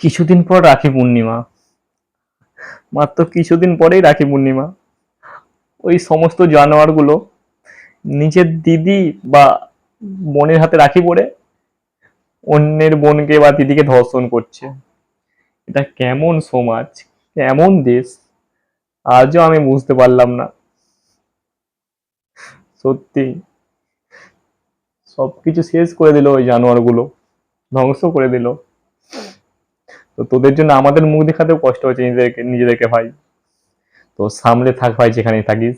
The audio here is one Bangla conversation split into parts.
কিছুদিন পর রাখি পূর্ণিমা। মাত্র কিছুদিন পরেই রাখি পূর্ণিমা। ওই সমস্ত জানোয়ারগুলো নিজের দিদি বা বোনের হাতে রাখি পরে অন্যের বোনকে বা দিদিকে ধর্ষণ করছে। এটা কেমন সমাজ, কেমন দেশ, আজও আমি বুঝতে পারলাম না। সত্যি, সবকিছু শেষ করে দিল ওই জানোয়ারগুলো, ধ্বংস করে দিল। তো তোদের জন্য আমাদের মুখ দেখাতেও কষ্ট হচ্ছে নিজেদেরকে নিজেদেরকে ভাই। তো সামলে থাক ভাই যেখানেই থাকিস।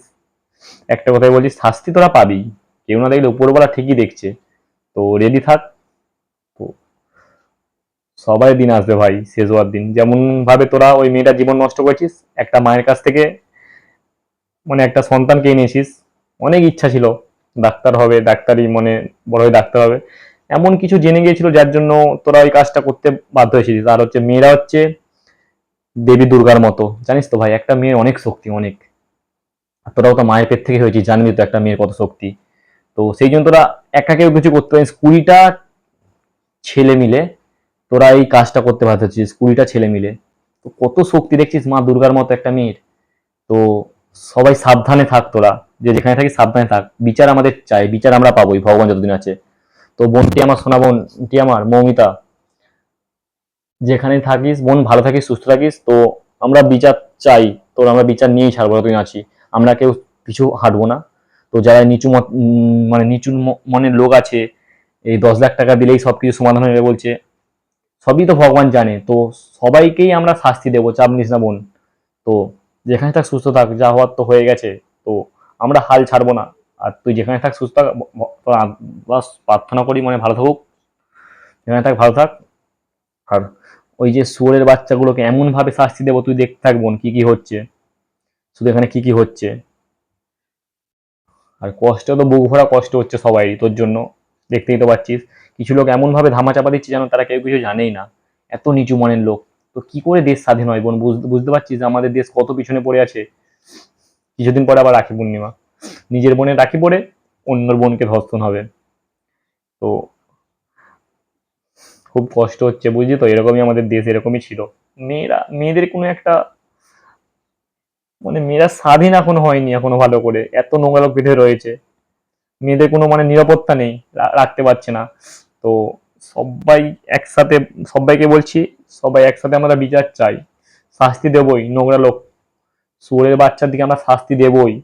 একটা কথাই বলছি, শাস্তি তোরা পাবি। কেউ না দেখলে উপরবেলা ঠিকই দেখছে। তো রেডি থাক। তো সবাই দিন আসবে ভাই, শেষ হওয়ার দিন। যেমন ভাবে তোরা ওই মেয়েটার জীবন নষ্ট করেছিস, একটা মায়ের কাছ থেকে মানে একটা সন্তানকে এনেছিস। অনেক ইচ্ছা ছিল। ডাক্তার হবে, ডাক্তারই মনে বড় হয়ে ডাক্তার হবে। এমন কিছু জেনে গিয়েছিল যার জন্য তোরা ওই কাজটা করতে বাধ্য হয়েছিস আর হচ্ছে মেয়েরা হচ্ছে দেবী দুর্গার মতো। জানিস তো ভাই, একটা মেয়ের অনেক শক্তি, অনেক। তোরাও তো মায়ের পেট থেকে হয়েছিস, জানবি তো একটা মেয়ের কত শক্তি। তো সেই জন্য তোরা একা কেউ কিছু করতে পারিস। কুড়িটা ছেলে মিলে তোরা এই কাজটা করতে বাধ্য হচ্ছিস কুড়িটা ছেলে মিলে। তো কত শক্তি দেখছিস মা দুর্গার মতো একটা মেয়ের। তো সবাই সাবধানে থাক তোরা, যে যেখানে থাকি সাবধানে থাক। বিচার আমাদের চাই, বিচার আমরা পাবোই, ভগবান যতদিন আছে। তো বোনটি আমার সোনা বোনটি আমার মৌমিতা যেখানে থাকিস, বোন ভালো থাকিস, সুস্থ থাকিস, তো আমরা বিচার চাই, তোর আমরা বিচার নিয়েই ছাড়বো তুই আছি আমরা কেউ পিছু হাঁটবো না। তো যারা নিচু মানে নিচু মনের লোক আছে, এই দশ লাখ টাকা দিলেই সব কিছু সমাধান হয়ে বলছে, সবই তো ভগবান জানে। তো সবাইকেই আমরা শাস্তি দেবো, চাপ নিস না বোন। তো যেখানে থাক সুস্থ থাক, যা হওয়ার তো হয়ে গেছে। তো আমরা হাল ছাড়বো না। আর তুই যেখানে থাক সুস্থ থাক বাস প্রার্থনা করি মনে ভালো থাকুক। যেখানে থাক ভালো থাক। আর ওই যে শুয়োরের বাচ্চাগুলোকে এমনভাবে শাস্তি দেবো, তুই দেখতে থাক বোন, কি কি হচ্ছে। শুধু এখানে কি কি হচ্ছে। আর কষ্ট তো বুক ভরা কষ্ট হচ্ছে সবাই তোর জন্য। দেখতেই তো পাচ্ছিস। কিছু লোক এমন ভাবে ধামা চাপা দিচ্ছে যেন তারা কেউ কিছু জানেই না। এত নিচু মনের লোক। তো কি করে দেশ স্বাধীন হয় বোন? বুঝ- বুঝতে পারছিস যে আমাদের দেশ কত পিছনে পড়ে আছে। কিছুদিন পরে আবার রাখি পূর্ণিমা। নিজের বোনের রাখি পরে অন্যর বোনকে ধর্ষণ হবে। তো খুব কষ্ট হচ্ছে, বুঝলি তো? এরকমই আমাদের দেশ, এরকমই ছিল। মেয়েরা, মেয়েদের কোনো একটা মানে মেয়েরা স্বাধীন এখনও হয়নি এখনও ভালো করে। এত নোংরা লোক বেঁধে রয়েছে। মেয়েদের কোনো মানে নিরাপত্তা নেই রাখতে পারছে না। তো সবাই একসাথে, সবাইকে বলছি, সবাই একসাথে আমরা বিচার চাই। শাস্তি দেবই নোংরা লোক। শুয়োরের বাচ্চার দিকে আমরা শাস্তি দেবই।